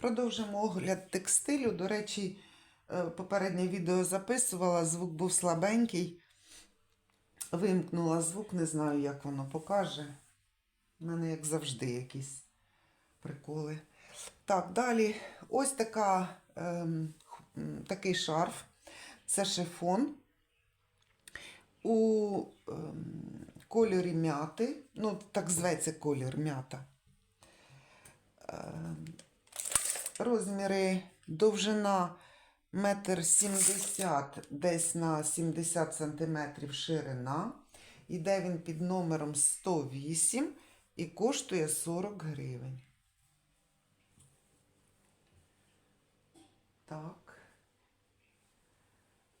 Продовжимо огляд текстилю. До речі, е, попереднє відео записувала, звук був слабенький. Вимкнула звук, не знаю, як воно покаже. У мене, як завжди, якісь приколи. Так, далі ось така, ем, такий шарф. Це шифон. У ем, кольорі м'яти. Ну, так зветься колір м'ята. Ем, розміри довжина метр сімдесят, десь на 70 сантиметрів ширина. Іде він під номером 108 і коштує 40 гривень. Так.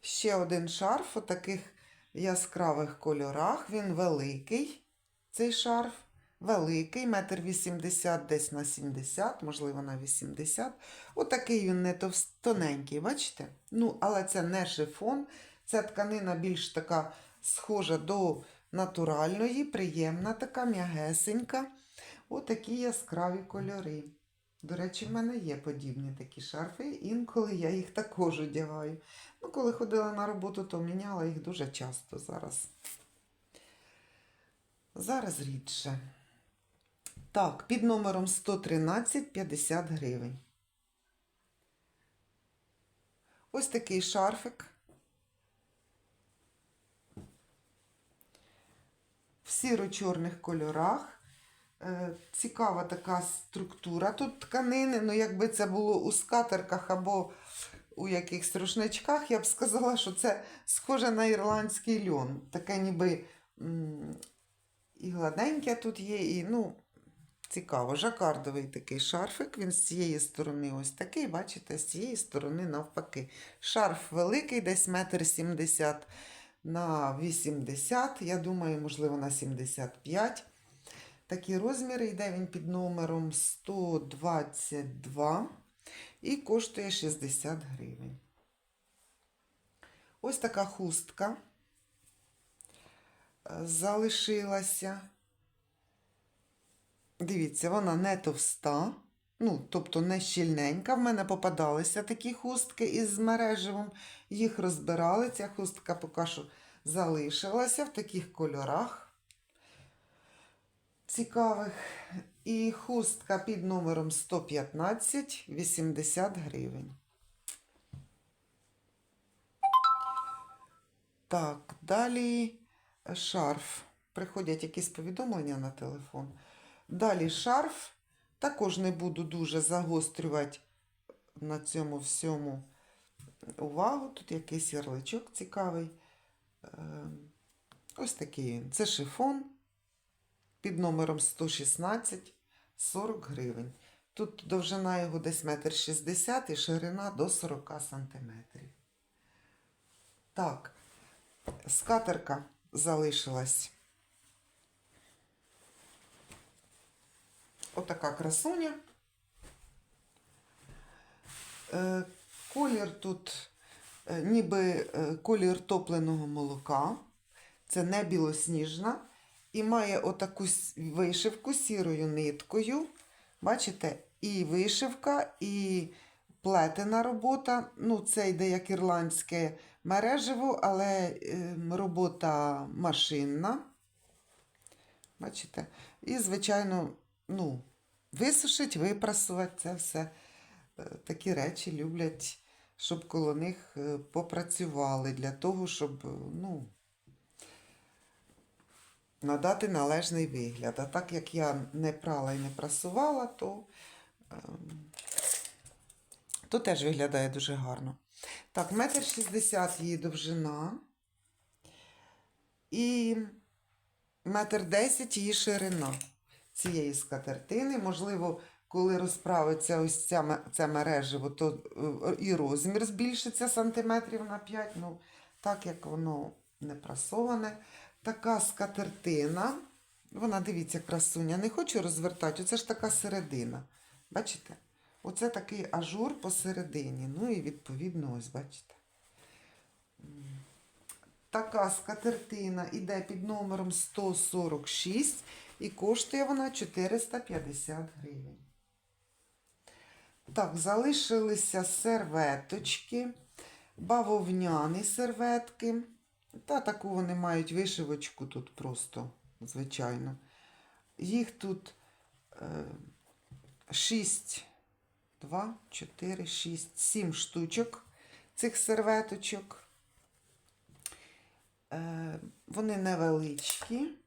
Ще один шарф у таких яскравих кольорах. Він великий, цей шарф. Великий, метр вісімдесят, десь на 70, можливо, на 80. Отакий він не тоненький, бачите? Ну, але це не шифон. Ця тканина більш така схожа до натуральної, приємна така, м'ягесенька. Отакі яскраві кольори. До речі, в мене є подібні такі шарфи, інколи я їх також одягаю. Ну, коли ходила на роботу, то міняла їх дуже часто зараз. Зараз рідше. Так, під номером 113 50 гривень. Ось такий шарфик. В сіро-чорних кольорах. Е, Цікава така структура тут тканини. Ну, якби це було у скатерках або у якихось рушничках, я б сказала, що це схоже на ірландський льон. Таке ніби і гладеньке тут є, і ну, цікаво. Жакардовий такий шарфик. Він з цієї сторони ось такий, бачите, з цієї сторони навпаки. Шарф великий, десь метр сімдесят на 80, я думаю, можливо, на 75. Такі розміри йде він під номером 122 і коштує 60 гривень. Ось така хустка е, залишилася. Дивіться, вона не товста, ну, тобто не щільненька. В мене попадалися такі хустки із мереживом. Їх розбирали. Ця хустка поки що залишилася в таких кольорах цікавих. І хустка під номером 115 80 гривень. Так, далі шарф. Приходять якісь повідомлення на телефон. Далі шарф. Також не буду дуже загострювати на цьому всьому увагу. Тут якийсь ярличок цікавий. Ем, Ось такий він. Це шифон під номером 116 40 гривень. Тут довжина його десь метр шістдесят і ширина до 40 сантиметрів. Так, скатерка залишилась. Отака красуня. Е, Колір тут е, ніби е, колір топленого молока. Це не білосніжна. І має отаку вишивку сірою ниткою. Бачите, і вишивка, і плетена робота. Ну, це йде як ірландське мережево, але ем, робота машинна. Бачите? І, звичайно, ну, висушить, випрасувати це все. Е, Такі речі люблять, щоб коло них е, попрацювали для того, щоб, е, ну, надати належний вигляд. А так як я не прала і не прасувала, то, ем, то теж виглядає дуже гарно. Так, метр шістдесят її довжина. І метр десять її ширина цієї скатертини. Можливо, коли розправиться ось ця, це мережево, то е, і розмір збільшиться сантиметрів на 5. Ну, так як воно не прасоване. Така скатертина. Вона, дивіться, красуня. Не хочу розвертати. Оце ж така середина. Бачите? Оце такий ажур посередині. Ну і відповідно, ось бачите. Така скатертина іде під номером 146 і коштує вона 450 гривень. Так, залишилися серветочки, бавовняні серветки. Та таку вони мають вишивочку тут просто, звичайно. Їх тут е, 6, 2, 4, 6, 7 штучок цих серветочок. Е, вони невеличкі.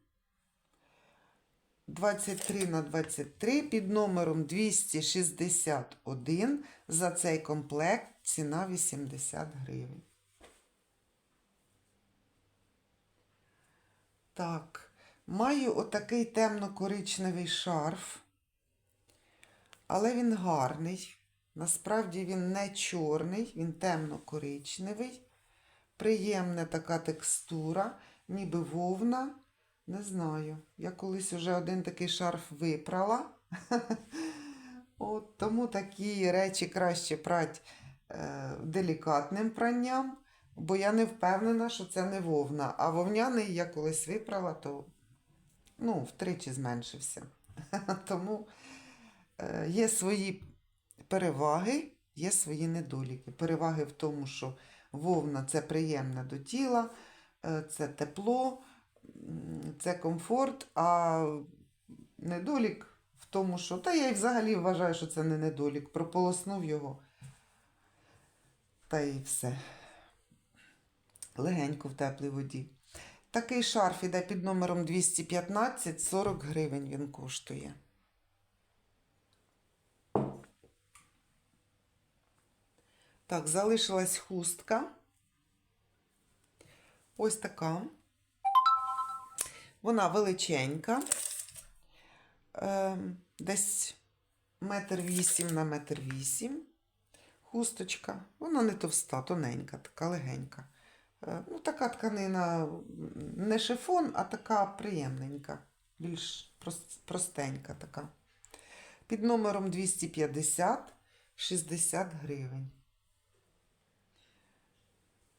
23 на 23 під номером 261. За цей комплект ціна 80 гривень. Так, маю отакий темно-коричневий шарф, але він гарний. Насправді він не чорний, він темно-коричневий. Приємна така текстура, ніби вовна. Не знаю. Я колись вже один такий шарф випрала. От, тому такі речі краще прати е, делікатним пранням, бо я не впевнена, що це не вовна. А вовняний я колись випрала, то ну, втричі зменшився. Тому е, є свої переваги, є свої недоліки. Переваги в тому, що вовна це приємне до тіла, е, це тепло, це комфорт, а недолік в тому, що. Та я і взагалі вважаю, що це не недолік. Прополоснув його. Та і все. Легенько в теплій воді. Такий шарф іде під номером 215, 40 гривень він коштує. Так, залишилась хустка. Ось така. Вона величенька. Ем, десь метр вісім на метр вісім. Хусточка. Вона не товста, тоненька, така легенька. Е, ну, така тканина не шифон, а така приємненька. Більш простенька така. Під номером 250 60 гривень.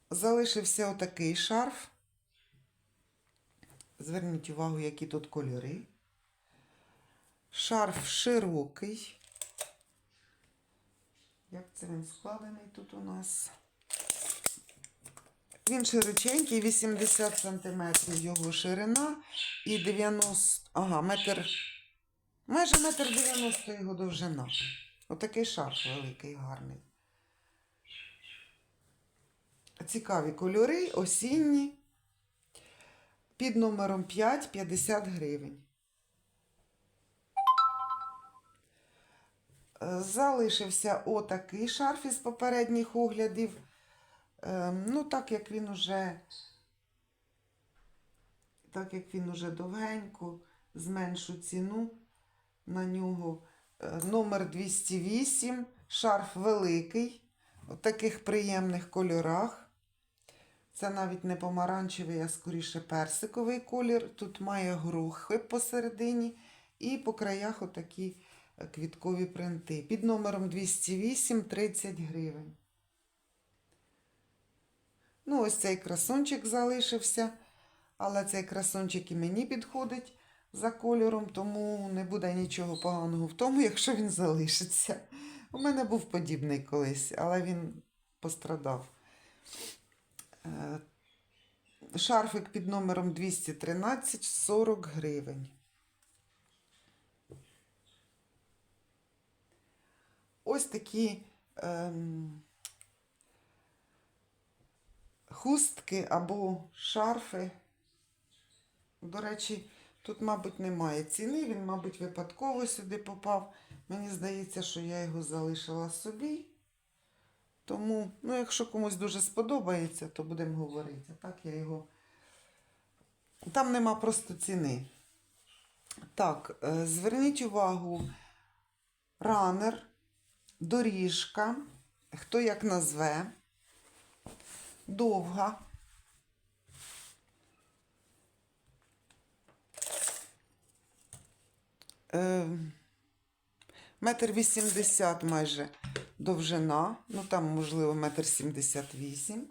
Залишився отакий шарф. Зверніть увагу, які тут кольори. Шарф широкий. Як це він складений тут у нас? Він широченький, 80 см його ширина і 90, ага, метр, майже метр 90 його довжина. Отакий шарф великий, гарний. Цікаві кольори, осінні. Під номером 5 50 гривень. Е, Залишився отакий шарф із попередніх оглядів. Ем, Ну, так як він уже, так як він уже довгенько, зменшу ціну на нього. Е, Номер 208, шарф великий, у таких приємних кольорах. Це навіть не помаранчевий, а скоріше персиковий колір. Тут має грухи посередині і по краях отакі е, квіткові принти. Під номером 208 30 гривень. Ну, ось цей красунчик залишився, але цей красунчик і мені підходить за кольором, тому не буде нічого поганого в тому, якщо він залишиться. У мене був подібний колись, але він пострадав. Е, Шарфик під номером 213 40 гривень. Ось такі ем, хустки або шарфи. До речі, тут, мабуть, немає ціни, він, мабуть, випадково сюди попав. Мені здається, що я його залишила собі. Тому, ну, якщо комусь дуже сподобається, то будемо говорити. Так, я його. Там нема просто ціни. Так, е, зверніть увагу, ранер, доріжка, хто як назве, довга. Е, Метр вісімдесят майже довжина, ну там, можливо, метр сімдесят вісім.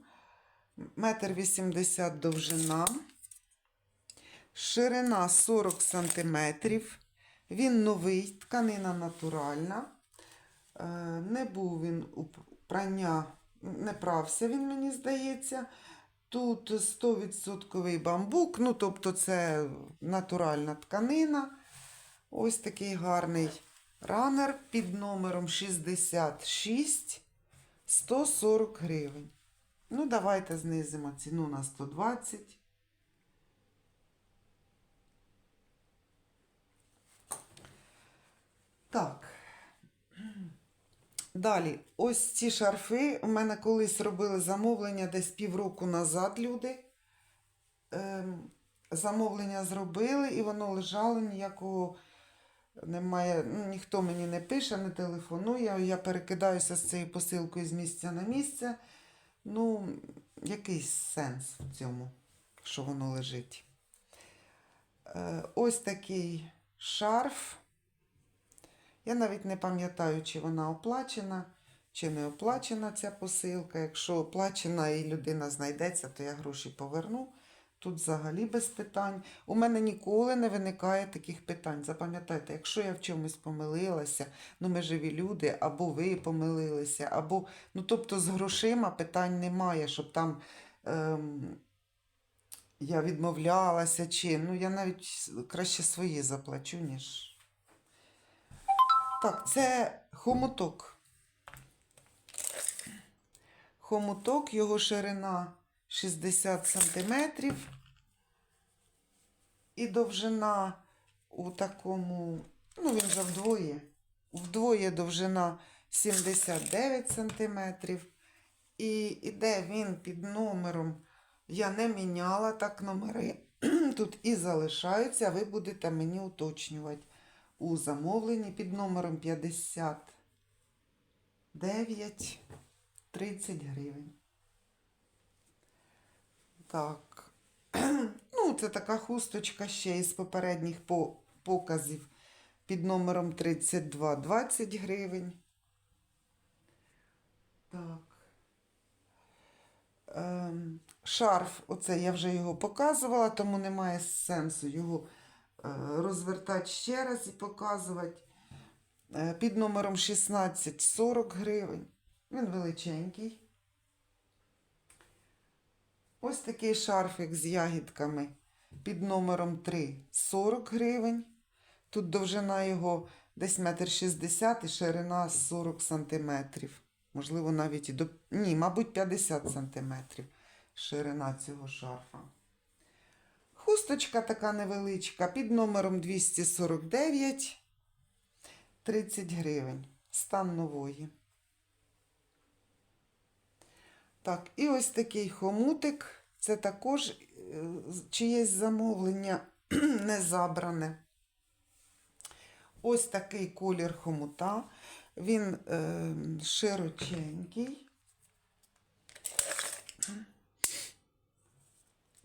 Метр вісімдесят довжина. Ширина 40 сантиметрів. Він новий, тканина натуральна. Е, Не був він у прання, не прався він, мені здається. Тут 100% бамбук, ну тобто це натуральна тканина. Ось такий гарний ранер під номером 66 140 гривень. Ну, давайте знизимо ціну на 120. Так. Далі, ось ці шарфи. У мене колись робили замовлення десь півроку назад люди. Ем, замовлення зробили, і воно лежало ніякого немає. Ну, ніхто мені не пише, не телефонує. Я перекидаюся з цією посилкою з місця на місце. Ну, якийсь сенс в цьому, що воно лежить. Е, ось такий шарф. Я навіть не пам'ятаю, чи вона оплачена, чи не оплачена ця посилка. Якщо оплачена і людина знайдеться, то я гроші поверну. Тут взагалі без питань. У мене ніколи не виникає таких питань. Запам'ятайте, якщо я в чомусь помилилася, ну ми живі люди, або ви помилилися, або ну тобто з грошима питань немає, щоб там ем, я відмовлялася, чи ну я навіть краще свої заплачу, ніж. Так, це хомуток. Хомуток, його ширина 60 см. І довжина у такому, ну він вже вдвоє. Вдвоє довжина 79 см. І іде він під номером. Я не міняла так номери. Тут і залишаються, ви будете мені уточнювати у замовленні під номером 59 30 гривень. Так. Ну, це така хусточка ще із попередніх показів під номером 32 20 гривень. Так. Ем, шарф, оце я вже його показувала, тому немає сенсу його е, розвертати ще раз і показувати. Е, Під номером 16 40 гривень. Він величенький. Ось такий шарфик з ягідками під номером 3 40 гривень. Тут довжина його десь метр шістдесят і ширина 40 сантиметрів. Можливо, навіть і до. Ні, мабуть, 50 сантиметрів ширина цього шарфа. Хусточка така невеличка під номером 249 30 гривень. Стан нової. Так, і ось такий хомутик. Це також е, чиєсь замовлення не забране. Ось такий колір хомута. Він е, широченький.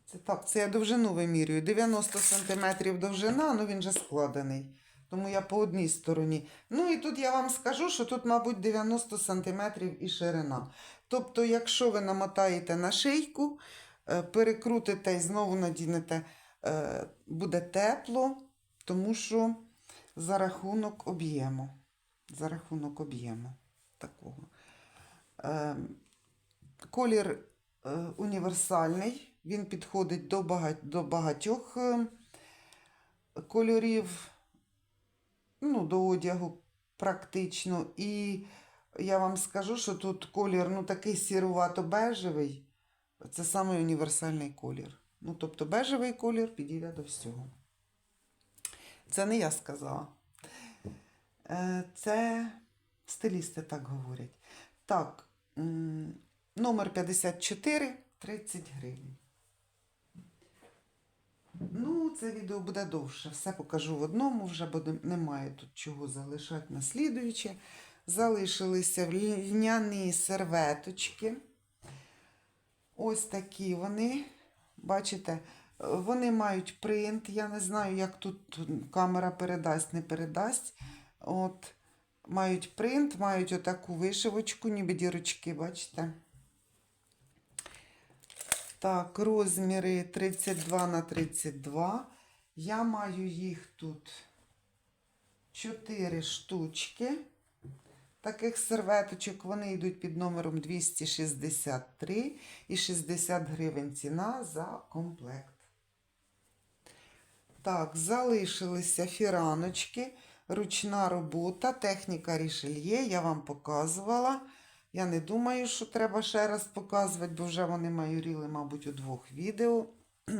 Це так, це я довжину вимірюю. 90 см довжина, ну він же складений. Тому я по одній стороні. Ну і тут я вам скажу, що тут, мабуть, 90 см і ширина. Тобто, якщо ви намотаєте на шийку, е, перекрутите і знову надінете, е, буде тепло, тому що за рахунок об'єму. За рахунок об'єму такого. Е, Колір універсальний, він підходить до, багатьох кольорів, ну, до одягу практично. І я вам скажу, що тут колір ну, такий сірувато-бежевий. Це самий універсальний колір. Ну, тобто бежевий колір підійде до всього. Це не я сказала. Е, Це стилісти так говорять. Так, номер 54 30 гривень. Ну, це відео буде довше. Все покажу в одному, вже буде, немає тут чого залишати на слідуюче. Залишилися льняні серветочки. Ось такі вони. Бачите, вони мають принт. Я не знаю, як тут камера передасть, не передасть. От, мають принт, мають отаку вишивочку, ніби дірочки, бачите? Так, розміри 32 на 32. Я маю їх тут 4 штучки. Таких серветочок. Вони йдуть під номером 263 і 60 гривень ціна за комплект. Так, залишилися фіраночки, ручна робота, техніка рішельє. Я вам показувала. Я не думаю, що треба ще раз показувати, бо вже вони майоріли, мабуть, у двох відео.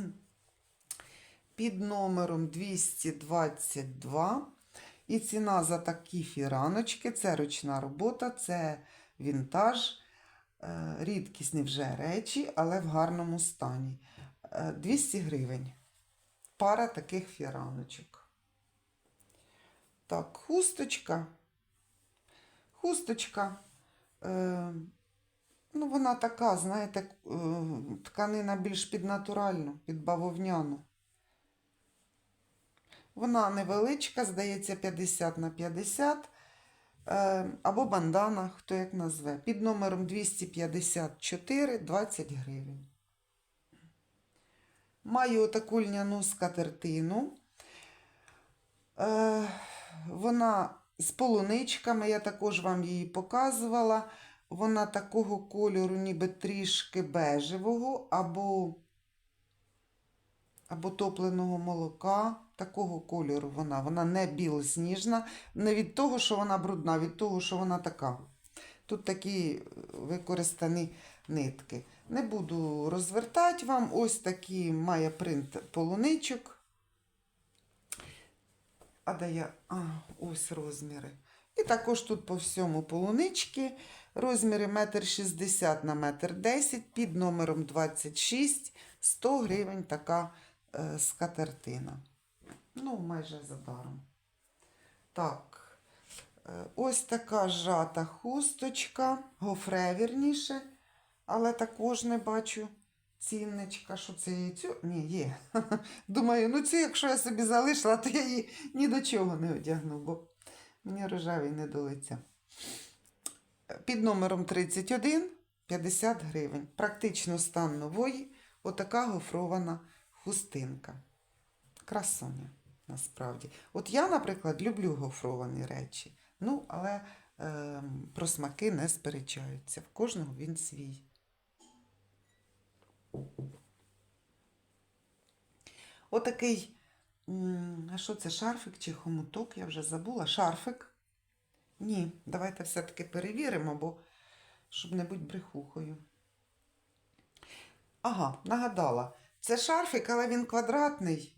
Під номером 222. І ціна за такі фіраночки це ручна робота, це вінтаж, е, рідкісні вже речі, але в гарному стані. Е, 200 гривень. Пара таких фіраночок. Так, хусточка. Хусточка. Е, ну, вона така, знаєте, е, тканина більш під натуральну, під бавовняну. Вона невеличка, здається, 50 на 50. Е, або бандана, хто як назве. Під номером 254 20 гривень. Маю таку льняну скатертину. Е, вона з полуничками, я також вам її показувала. Вона такого кольору, ніби трішки бежевого, або, або топленого молока. Такого кольору вона. Вона не білосніжна. Не від того, що вона брудна, а від того, що вона така. Тут такі використані нитки. Не буду розвертати вам. Ось такий має принт полуничок. А де я? А, ось розміри. І також тут по всьому полунички. Розміри 1,60 на 1,10 м під номером 26, 100 гривень така е, скатертина. Ну, майже за даром. Так, е, ось така жата хусточка, гофре вірніше, але також не бачу цінничка, що це є цю. Ні, є. Думаю, ну цю, якщо я собі залишила, то я її ні до чого не одягну, бо мені рожевий не до лиця. Під номером 31 50 гривень. Практично стан нової. Отака гофрована хустинка. Красоня, насправді. От я, наприклад, люблю гофровані речі. Ну, але е, про смаки не сперечаються. В кожного він свій. Отакий, а що це, шарфик чи хомуток? Я вже забула. Шарфик. Ні, давайте все-таки перевіримо, бо щоб не бути брехухою. Ага, нагадала. Це шарфик, але він квадратний,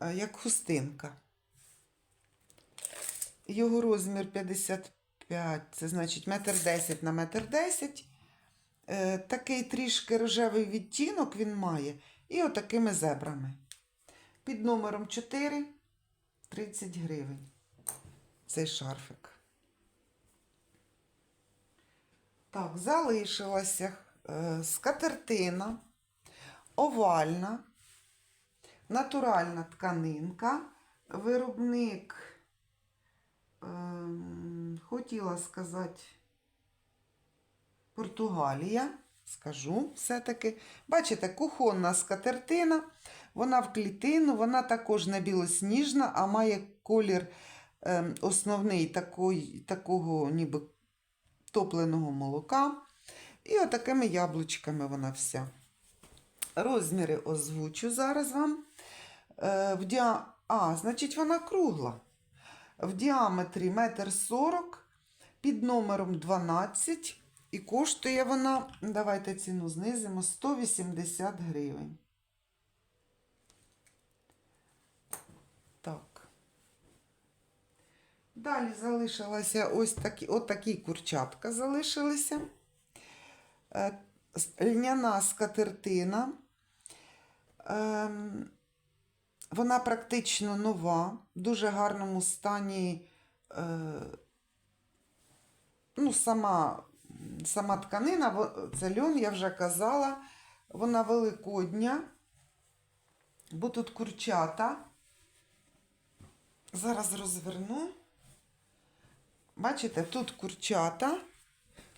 як хустинка. Його розмір 55, це значить метр 10 на метр 10. Е, Такий трішки рожевий відтінок він має. І отакими зебрами. Під номером 4 30 гривень. Цей шарфик. Так, залишилася е, скатертина, овальна, натуральна тканинка, виробник, ем, хотіла сказати, Португалія, скажу все-таки. Бачите, кухонна скатертина, вона в клітину, вона також не білосніжна, а має колір ем, основний такої, такого ніби топленого молока. І отакими яблучками вона вся. Розміри озвучу зараз вам. Е, в діа... А, значить, вона кругла. В діаметрі 1,40 м під номером 12. І коштує вона, давайте ціну знизимо, 180 гривень. Так. Далі залишилася ось такі, от такі курчатка залишилися. Е, Льняна скатертина. Ем, Вона практично нова, в дуже гарному стані. Е, ну, сама, сама тканина, це льон, я вже казала, вона великодня, бо тут курчата. Зараз розверну. Бачите, тут курчата,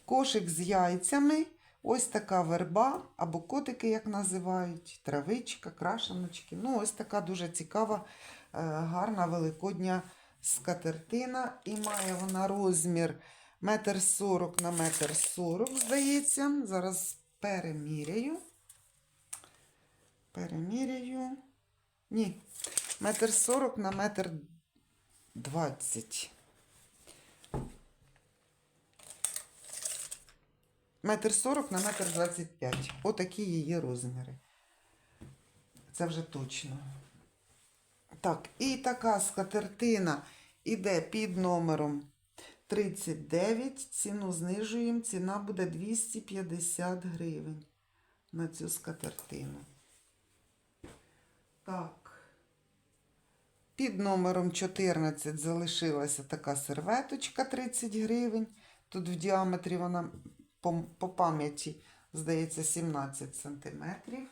кошик з яйцями, ось така верба, або котики, як називають, травичка, крашеночки. Ну, ось така дуже цікава, е, гарна великодня скатертина. І має вона розмір Метр сорок на метр сорок, здається. Зараз переміряю. Переміряю. Ні. Метр сорок на метр двадцять. Метр сорок на метр двадцять п'ять. Отакі її розміри. Це вже точно. Так, і така скатертина іде під номером 39. Ціну знижуємо. Ціна буде 250 гривень на цю скатертину. Так. Під номером 14 залишилася така серветочка 30 гривень. Тут в діаметрі вона по, по пам'яті, здається, 17 сантиметрів.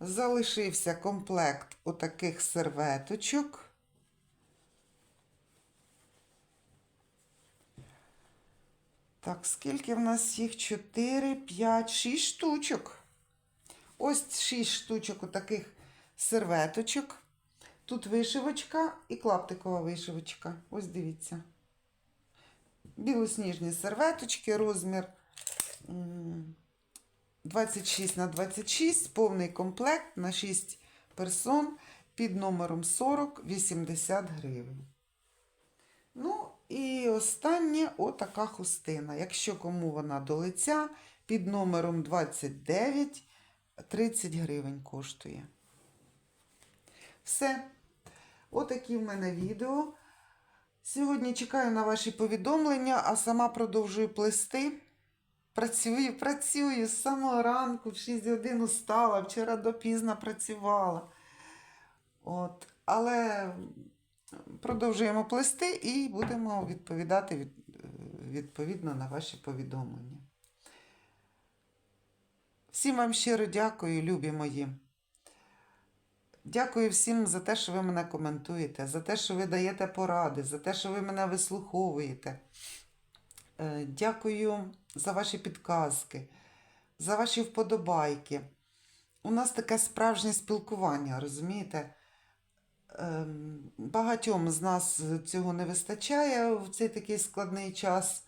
Залишився комплект отаких серветочок. Так, скільки в нас їх? 4, 5, 6 штучок. Ось 6 штучок отаких серветочок. Тут вишивочка і клаптикова вишивочка. Ось дивіться. Білосніжні серветочки, розмір 26 на 26, повний комплект на 6 персон під номером 40 80 гривень. Ну, і остання отака хустина. Якщо кому вона до лиця, під номером 29 30 гривень коштує. Все. Отакі в мене відео. Сьогодні чекаю на ваші повідомлення, а сама продовжую плести. Працюю, працюю з самого ранку, в 6 годин устала, вчора допізно працювала. От. Але продовжуємо плести і будемо відповідати від, відповідно на ваші повідомлення. Всім вам щиро дякую, любі мої. Дякую всім за те, що ви мене коментуєте, за те, що ви даєте поради, за те, що ви мене вислуховуєте. Е, Дякую за ваші підказки, за ваші вподобайки. У нас таке справжнє спілкування, розумієте? Ем, Багатьом з нас цього не вистачає в цей такий складний час,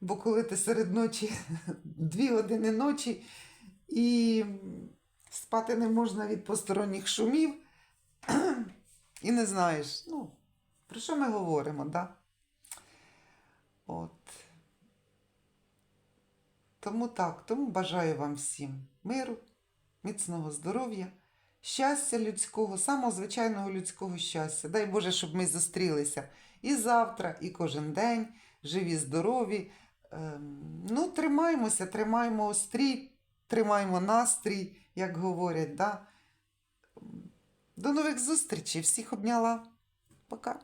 бо коли ти серед ночі, дві години ночі, і спати не можна від посторонніх шумів, і не знаєш, ну, про що ми говоримо, да? От. Тому так, тому бажаю вам всім миру, міцного здоров'я, щастя людського, самого звичайного людського щастя. Дай Боже, щоб ми зустрілися і завтра, і кожен день, живі, здорові. Ем, ну, тримаємося, тримаємо острій, тримаємо настрій, як говорять. Да? До нових зустрічей. Всіх обняла. Пока.